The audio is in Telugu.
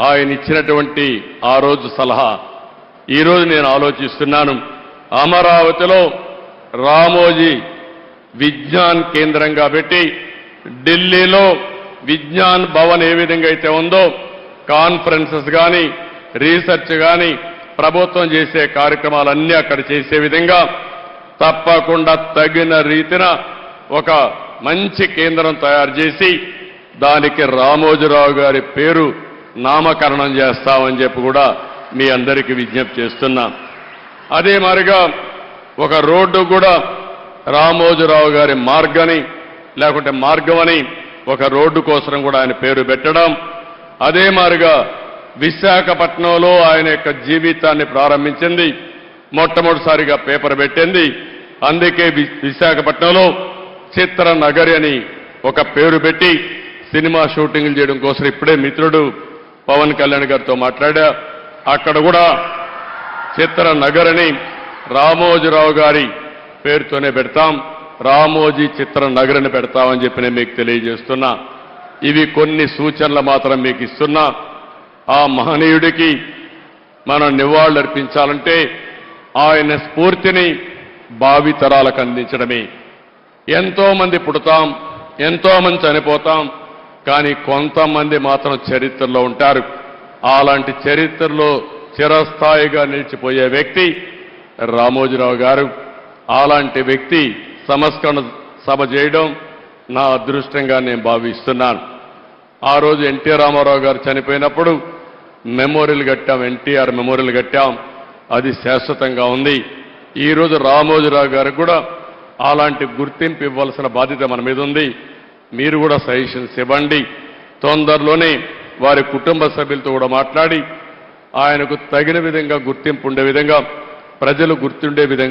ఆయన ఇచ్చినటువంటి ఆ రోజు సలహా. ఈరోజు నేను ఆలోచిస్తున్నాను. అమరావతిలో రామోజీ విజ్ఞాన్ కేంద్రంగా పెట్టి ఢిల్లీలో విజ్ఞాన్ భవన్ ఏ విధంగా అయితే ఉందో కాన్ఫరెన్సెస్ కానీ రీసెర్చ్ కానీ ప్రభుత్వం చేసే కార్యక్రమాలన్నీ అక్కడ చేసే విధంగా తప్పకుండా తగిన రీతిన ఒక మంచి కేంద్రం తయారు చేసి దానికి రామోజీరావు గారి పేరు నామకరణం చేస్తామని చెప్పి కూడా మీ అందరికీ విజ్ఞప్తి చేస్తున్నా. అదే మాదిరిగా ఒక రోడ్డు కూడా రామోజురావు గారి మార్గని లేకుంటే మార్గమని ఒక రోడ్డు కోసం కూడా ఆయన పేరు పెట్టడం. అదే మారిగా విశాఖపట్నంలో ఆయన యొక్క జీవితాన్ని ప్రారంభించింది. మొట్టమొదటిసారిగా పేపర్ పెట్టింది. అందుకే వి- విశాఖపట్నంలో చిత్ర నగరి అని ఒక పేరు పెట్టి సినిమా షూటింగ్లు చేయడం కోసం ఇప్పుడే మిత్రుడు పవన్ కళ్యాణ్ గారితో మాట్లాడా. అక్కడ కూడా చిత్ర నగరని రామోజీరావు గారి పేరుతోనే పెడతాం. రామోజీ చిత్ర నగరని పెడతామని చెప్పి నేను మీకు తెలియజేస్తున్నా. ఇవి కొన్ని సూచనలు మాత్రం మీకు ఇస్తున్నా. ఆ మహనీయుడికి మనం నివాళులర్పించాలంటే ఆయన స్ఫూర్తిని భావితరాలకు అందించడమే. ఎంతోమంది పుడతాం ఎంతో మంది చనిపోతాం. కానీ కొంతమంది మాత్రం చరిత్రలో ఉంటారు. అలాంటి చరిత్రలో చిరస్థాయిగా నిలిచిపోయే వ్యక్తి రామోజీరావు గారు. అలాంటి వ్యక్తి సంస్కరణ సభ చేయడం నా అదృష్టంగా నేను భావిస్తున్నాను. ఆ రోజు ఎన్టీ రామారావు గారు చనిపోయినప్పుడు మెమోరియల్ కట్టాం ఎన్టీఆర్ మెమోరియల్ కట్టాం. అది శాశ్వతంగా ఉంది. ఈరోజు రామోజీరావు గారికి కూడా అలాంటి గుర్తింపు ఇవ్వాల్సిన బాధ్యత మన మీద ఉంది. మీరు కూడా సజెషన్స్ ఇవ్వండి. తొందరలోనే వారి కుటుంబ సభ్యులతో కూడా మాట్లాడి ఆయనకు తగిన విధంగా గుర్తింపు ఉండే విధంగా ప్రజలు గుర్తుండే విధంగా